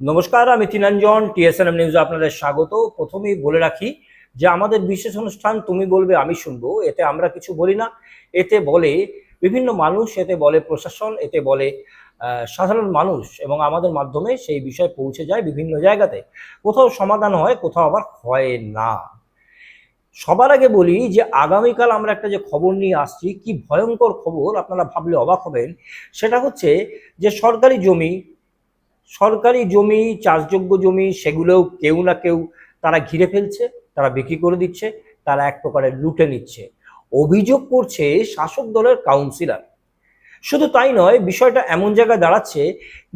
নমস্কার, আমি তিনাঞ্জন টিএসএনএম নিউজে আপনাদের স্বাগত। প্রথমেই বলে রাখি যে আমাদের বিশেষ অনুষ্ঠান তুমি বলবে, আমি শুনব। এতে আমরা কিছু বলি না। এতে বলে বিভিন্ন মানুষ, এতে বলে প্রশাসন, এতে বলে সাধারণ মানুষ এবং আমাদের মাধ্যমে সেই বিষয় পৌঁছে যায় বিভিন্ন জায়গাতে। কোথাও সমাধান হয়, কোথাও আবার হয় না। সবার আগে বলি যে আগামীকাল আমরা একটা যে খবর নিয়ে আসছি, কি ভয়ঙ্কর খবর আপনারা ভাবলে অবাক হবেন। সেটা হচ্ছে যে সরকারি জমি সরকারি জমি, চাষযোগ্য জমি, সেগুলোও কেউ না কেউ তারা ঘিরে ফেলছে, তারা বিক্রি করে দিচ্ছে, তারা এক প্রকারের লুটে নিচ্ছে। অভিযোগ করছে শাসক দলের কাউন্সিলর শুধু তাই নয়, বিষয়টা এমন জায়গায় দাঁড়াচ্ছে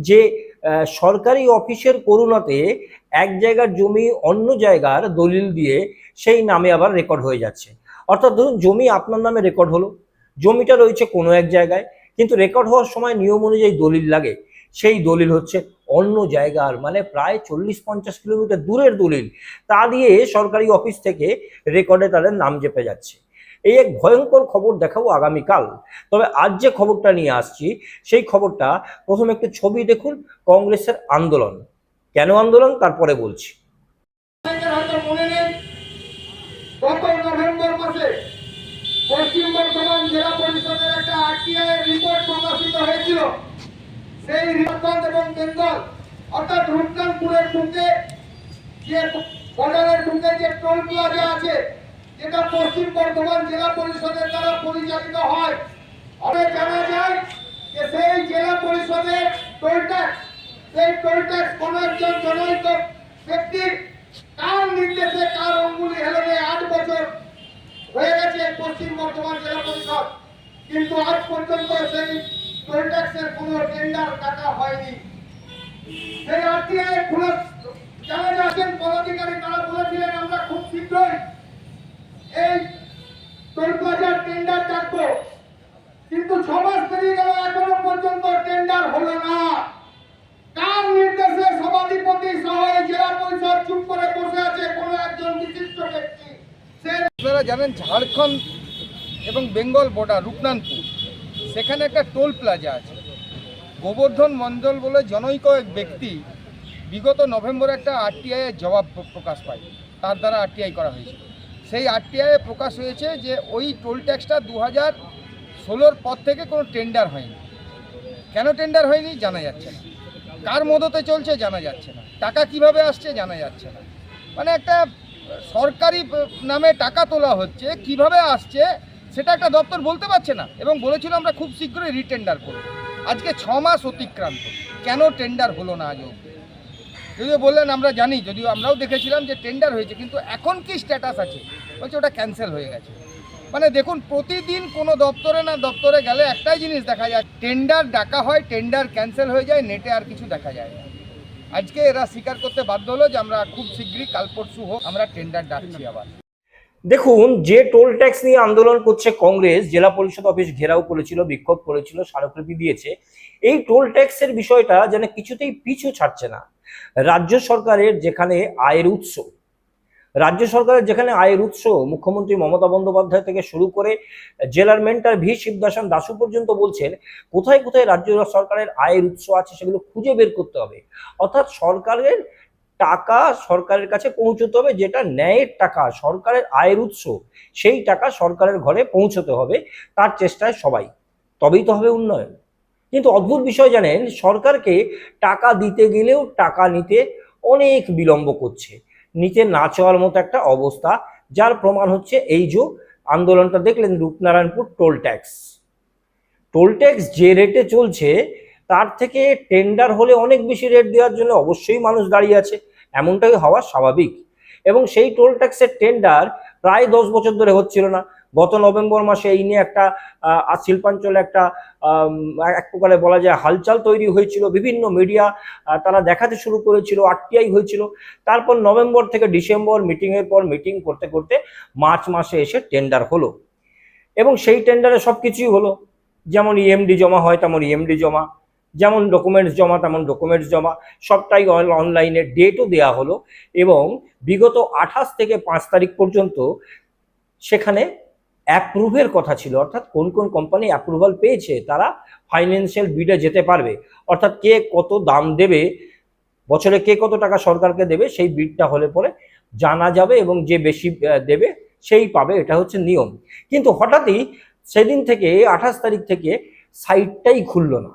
যে সরকারি অফিসের করুণাতে এক জায়গার জমি অন্য জায়গার দলিল দিয়ে সেই নামে আবার রেকর্ড হয়ে যাচ্ছে। অর্থাৎ ধরুন, জমি আপনার নামে রেকর্ড হলো। জমিটা রয়েছে কোনো এক জায়গায়, কিন্তু রেকর্ড হওয়ার সময় নিয়ম অনুযায়ী দলিল লাগে। সেই দলিল হচ্ছে অন্য জায়গার মানে প্রায় চল্লিশ পঞ্চাশ কিলোমিটার দূরের দলিল। তা দিয়ে সরকারি অফিস থেকে রেকর্ডে তাদের নাম চেপে যাচ্ছে। এই এক ভয়ঙ্কর খবর দেখাবো আগামীকাল। তবে আজ যে খবরটা নিয়ে আসছি, সেই খবরটা প্রথমে একটু ছবি দেখুন, কংগ্রেসের আন্দোলন। কেন আন্দোলন? তারপরে বলছি। পশ্চিম বর্ধমান জেলা পরিষদের একটা আরটিআই রিপোর্ট প্রকাশিত হয়েছিল। সেই রিপোর্ট এবং বেঙ্গল অর্থাৎ রূপনাথপুরের ঢুকে যে বর্ডারের ঢুকে যে টোল প্লাজা আছে, যেটা পশ্চিম বর্ধমান জেলা পরিষদের দ্বারা পরিচালিত হয় অনেক জানা যায় যে সেই জেলা পরিষদের টোল ট্যাক্স, সেই টোল ট্যাক্স কোনো একজন জনহিত ব্যক্তির কার নির্দেশে কার অঙ্গুলি হেলনে আট বছর হয়ে গেছে পশ্চিম বর্ধমান জেলা পরিষদ। কিন্তু আজ পর্যন্ত সেই টোল কোনো টেন্ডার কাটা হয়নি। সেই আরটিআই পুলিশ যারা আছেন পদাধিকারী, তারা বলেছিলেন আমরা খুব শীঘ্রই এই টেন্ডার ডাকবো কিন্তু ছ মাস পেরিয়ে গেল, এখনও পর্যন্ত টেন্ডার হলো না। কার নির্দেশে সভাধিপতি সহ জেলা পরিষদ চুপ করে বসে আছে কোনো একজন বিশিষ্ট ব্যক্তি? আপনারা জানেন ঝাড়খণ্ড এবং বেঙ্গল বর্ডার রূপনানপুর সেখানে একটা টোল প্লাজা আছে। গোবর্ধন মণ্ডল বলে জনৈক এক ব্যক্তি বিগত নভেম্বরে একটা আরটিআই এর জবাব প্রকাশ পায়। তার দ্বারা আরটিআই করা হয়েছে। সেই আরটিআই এ প্রকাশ হয়েছে যে ওই টোল ট্যাক্সটা দু হাজার ষোলোর পর থেকে কোনো টেন্ডার হয়নি। কেন টেন্ডার হয়নি জানা যাচ্ছে না। কার মদতে চলছে জানা যাচ্ছে না। টাকা কীভাবে আসছে জানা যাচ্ছে না। মানে একটা সরকারি নামে টাকা তোলা হচ্ছে, কীভাবে আসছে সেটা একটা দপ্তর বলতে পারছে না। এবং বলেছিল আমরা খুব শীঘ্রই রিটেন্ডার করব। আজকে ছ মাস অতিক্রান্ত। কেন টেন্ডার হলো না আজও যদিও বললেন, আমরা জানি, যদিও আমরাও দেখেছিলাম যে টেন্ডার হয়েছে, কিন্তু এখন কি স্ট্যাটাস আছে? বলছে, ওটা ক্যান্সেল হয়ে গেছে। মানে দেখুন, প্রতিদিন কোনো দপ্তরে না দপ্তরে গেলে একটাই জিনিস দেখা যায়, টেন্ডার ডাকা হয়, টেন্ডার ক্যান্সেল হয়ে যায় নেটে আর কিছু দেখা যায় না। আজকে এরা স্বীকার করতে বাধ্য হলো যে আমরা খুব শীঘ্রই কাল পরশু হোক আমরা টেন্ডার ডাকছি আবার। দেখুন, যে টোল ট্যাক্স নিয়ে আন্দোলন করছে কংগ্রেস, জেলা পরিষদ অফিস ঘেরাও করেছিল, বিক্ষোভ করেছিল, স্মারকলিপি দিয়েছে, এই টোল ট্যাক্সের বিষয়টা যেন কিছুতেই পিছু ছাড়ছে না। রাজ্য সরকারের যেখানে আয়ের উৎস, রাজ্য সরকারের যেখানে আয়ের উৎস, মুখ্যমন্ত্রী মমতা বন্দ্যোপাধ্যায় থেকে শুরু করে জেলার মেন্টার ভি শিবদাসন দাসু পর্যন্ত বলছেন, কোথায় কোথায় রাজ্য সরকারের আয়ের উৎস আছে সেগুলো খুঁজে বের করতে হবে। অর্থাৎ সরকারের টাকা সরকারের কাছে পৌঁছতে হবে, যেটা ন্যায়ের টাকা, সরকারের আয়ের উৎস, সেই টাকা সরকারের ঘরে পৌঁছতে হবে তার চেষ্টায় সবাই। তবেই তো হবে উন্নয়ন। কিন্তু অদ্ভুত বিষয় জানেন, সরকারকে টাকা দিতে গেলেও টাকা নিতে অনেক বিলম্ব করছে। নিতে না চাওয়ার মতো একটা অবস্থা, যার প্রমাণ হচ্ছে এই যে আন্দোলনটা দেখলেন Rupnarayanpur toll tax. Toll tax যে রেটে চলছে, তার থেকে টেন্ডার হলে অনেক বেশি রেট দেওয়ার জন্য অবশ্যই মানুষ দাঁড়িয়ে আছে। এমনটাই হওয়া স্বাভাবিক। এবং সেই টোল ট্যাক্সের টেন্ডার প্রায় দশ বছর ধরে হচ্ছিল না। গত নভেম্বর মাসে এই নিয়ে একটা শিল্পাঞ্চলে একটা এক প্রকারে বলা যায় হালচাল তৈরি হয়েছিল। বিভিন্ন মিডিয়া তারা দেখাতে শুরু করেছিল আরটিআই হয়েছিল। তারপর নভেম্বর থেকে ডিসেম্বর মিটিংয়ের পর মিটিং করতে করতে মার্চ মাসে এসে টেন্ডার হলো। এবং সেই টেন্ডারে সব কিছুই হলো। যেমন ইএমডি জমা হয়, তেমন ইএমডি জমা। যেমন ডকুমেন্টস জমা, তেমন ডকুমেন্টস জমা, সবটাই অনলাইনে ডেটও দেওয়া হলো এবং বিগত আঠাশ থেকে পাঁচ তারিখ পর্যন্ত সেখানে অ্যাপ্রুভের কথা ছিল। অর্থাৎ কোন কোন কোম্পানি অ্যাপ্রুভাল পেয়েছে, তারা ফাইন্যান্সিয়াল বিডে যেতে পারবে। অর্থাৎ কে কত দাম দেবে, বছরে কে কত টাকা সরকারকে দেবে, সেই বিডটা হলে পরে জানা যাবে এবং যে বেশি দেবে সেই পাবে, এটা হচ্ছে নিয়ম। কিন্তু হঠাৎই সেদিন থেকে, আঠাশ তারিখ থেকে সাইটটাই খুললো না।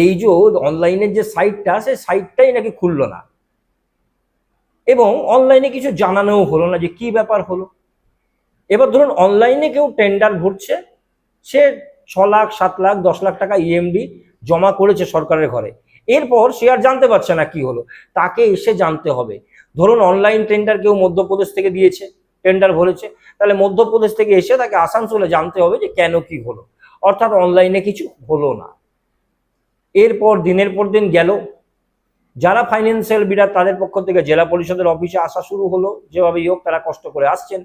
এই যে অনলাইনের যে সাইটটা সেই সাইটটাই নাকি খুললো না। এবং অনলাইনে কিছু জানানোও হলো না যে কি ব্যাপার হলো। এবার ধরুন অনলাইনে কেউ টেন্ডার ভরছে, সে ছ লাখ, সাত লাখ, দশ লাখ টাকা ইএমডি জমা করেছে সরকারের ঘরে। এরপর সে আর জানতে পারছে না কি হলো। তাকে এসে জানতে হবে। ধরুন অনলাইন টেন্ডার কেউ মধ্যপ্রদেশ থেকে দিয়েছে, টেন্ডার ভরেছে, তাহলে মধ্যপ্রদেশ থেকে এসে তাকে আসানসোলে জানতে হবে যে কেন কি হলো। অর্থাৎ অনলাইনে কিছু হলো না। এরপর দিনের পর দিন গেল। যারা ফাইন্যান্সিয়াল বিরাট তাদের পক্ষ থেকে জেলা পরিষদের অফিসে আসা শুরু হলো। যেভাবেই হোক তারা কষ্ট করে আসছেন।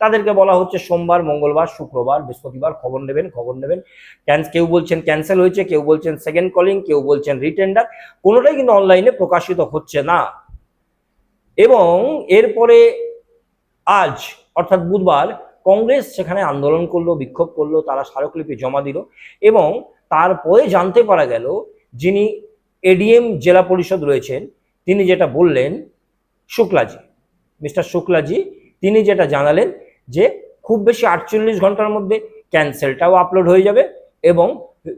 তাদেরকে বলা হচ্ছে সোমবার, মঙ্গলবার, শুক্রবার, বৃহস্পতিবার খবর নেবেন খবর নেবেন। কেউ বলছেন ক্যান্সেল হয়েছে, কেউ বলছেন সেকেন্ড কলিং কেউ বলছেন রিটেন্ডার কোনোটাই কিন্তু অনলাইনে প্রকাশিত হচ্ছে না। এবং এরপরে আজ, অর্থাৎ বুধবার, কংগ্রেস সেখানে আন্দোলন করল, বিক্ষোভ করল, তারা স্মারকলিপি জমা দিল এবং তারপরে জানতে পারা গেল যিনি এডিএম জেলা পরিষদ রয়েছেন তিনি যেটা বললেন শুক্লাজি মিস্টার শুক্লাজি তিনি যেটা জানালেন যে খুব বেশি আটচল্লিশ ঘণ্টার মধ্যে ক্যান্সেলটাও আপলোড হয়ে যাবে এবং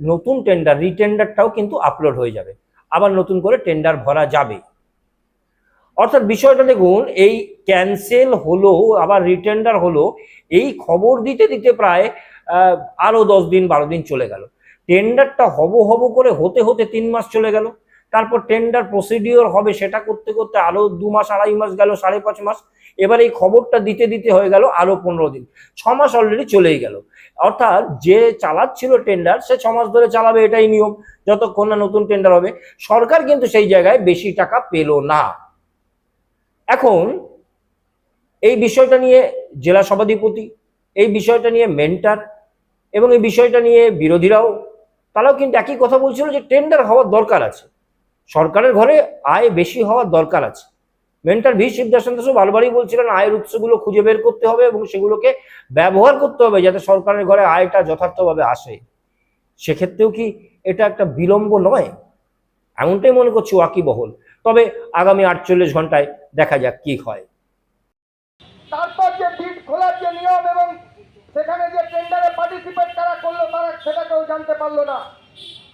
নতুন টেন্ডার রিটেন্ডারটাও কিন্তু আপলোড হয়ে যাবে। আবার নতুন করে টেন্ডার ভরা যাবে। অর্থাৎ বিষয়টা দেখুন এই ক্যান্সেল হলো আবার রিটেন্ডার হলো এই খবর দিতে দিতে প্রায় আহ, আরও দশ দিন বারো দিন চলে গেল। টেন্ডারটা হব হব করে হতে হতে তিন মাস চলে গেল। তারপর টেন্ডার প্রসিডিওর হবে সেটা করতে করতে আরও দু মাস, আড়াই মাস গেল, সাড়ে পাঁচ মাস। এবার এই খবরটা দিতে দিতে হয়ে গেল আরও পনেরো দিন। ছ মাস অলরেডি চলেই গেল। অর্থাৎ যে চালাচ্ছিল টেন্ডার, সে ছ মাস ধরে চালাবে এটাই নিয়ম। যতক্ষণ না নতুন টেন্ডার হবে, সরকার কিন্তু সেই জায়গায় বেশি টাকা পেল না। এখন এই বিষয়টা নিয়ে জেলা সভাধিপতি, এই বিষয়টা নিয়ে মেন্টার, এবং এই বিষয়টা নিয়ে বিরোধীরাও তারাও কিন্তু একই কথা বলছিল যে টেন্ডার হওয়ার দরকার আছে। সরকারের ঘরে আয় বেশি হওয়ার দরকার আছে। Mentor V. শিবদাসন দাসও বারবারই বলছিলেন, আয়ের উৎসগুলো খুঁজে বের করতে হবে এবং সেগুলোকে ব্যবহার করতে হবে যাতে সরকারের ঘরে আয়টা যথার্থভাবে আসে। সেক্ষেত্রেও কি এটা একটা বিলম্ব নয়? এমনটাই মনে করছি ওয়াকিবহল তবে আগামী আটচল্লিশ ঘন্টায় দেখা যাক কি হয়। তারপর যে খোলার যে নিয়ম এবং সেখানে পার্টিসিপেট কারা করলো তারা সেটা কেউ জানতে পারলো না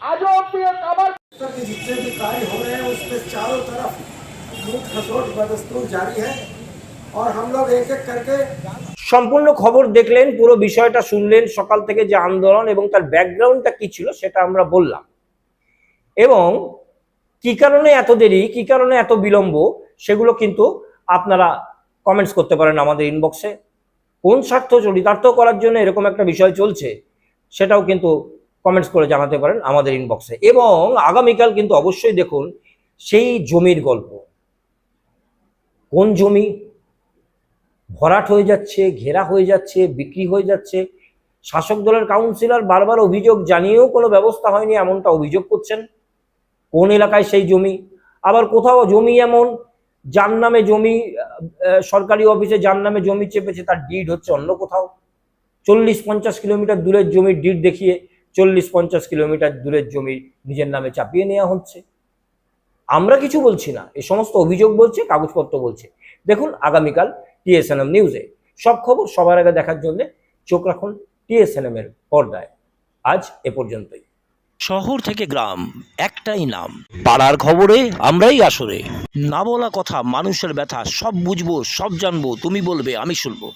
আজও অব্দি আবার के जितने भी कार्य हो रहे हैं उसमें चारों तरफ लूट खसोट बदस्तूर जारी है और हम लोग एक एक करके সম্পূর্ণ খবর দেখলেন পুরো বিষয়টা শুনলেন সকাল থেকে যে আন্দোলন এবং তার ব্যাকগ্রাউন্ডটা কি ছিল সেটা আমরা বললাম এবং কি কারণে এত দেরি কি কারণে এত বিলম্ব সেগুলো কিন্তু আপনারা কমেন্টস করতে পারেন আমাদের ইনবক্সে কোন স্বার্থ চরিতার্থ করার জন্য এরকম একটা বিষয় চলছে, সেটাও কিন্তু কমেন্টস করে জানাতে পারেন আমাদের ইনবক্সে এবং আগামীকাল কিন্তু অবশ্যই দেখুন সেই জমির গল্প। কোন জমি ভরাট হয়ে যাচ্ছে, ঘেরা হয়ে যাচ্ছে, বিক্রি হয়ে যাচ্ছে, শাসক দলের কাউন্সিলর বারবার অভিযোগ জানিয়েও কোনো ব্যবস্থা হয়নি, এমনটা অভিযোগ করছেন। কোন এলাকায় সেই জমি? আবার কোথাও জমি এমন, যার নামে জমি সরকারি অফিসে যার নামে জমি চেপেছে, তার ডিড হচ্ছে অন্য কোথাও। চল্লিশ পঞ্চাশ কিলোমিটার দূরের জমির ডিড দেখিয়ে চল্লিশ পঞ্চাশ কিলোমিটার দূরের জমি নিজের নামে চাপিয়ে নেওয়া হচ্ছে। আমরা কিছু বলছি না এ সমস্ত অভিযোগ বলছে, কাগজপত্র বলছে। দেখুন, আগামীকাল টিএসএনএম নিউজে। সব খবর সবার আগে দেখার জন্য চোখ রাখুন টিএসএনএম এর পর্দায়। আজ এ পর্যন্তই। শহর থেকে গ্রাম একটাই নাম। পাড়ার খবরে আমরাই আসরে। না বলা কথা মানুষের ব্যথা সব বুঝব সব জানব তুমি বলবে আমি শুনব।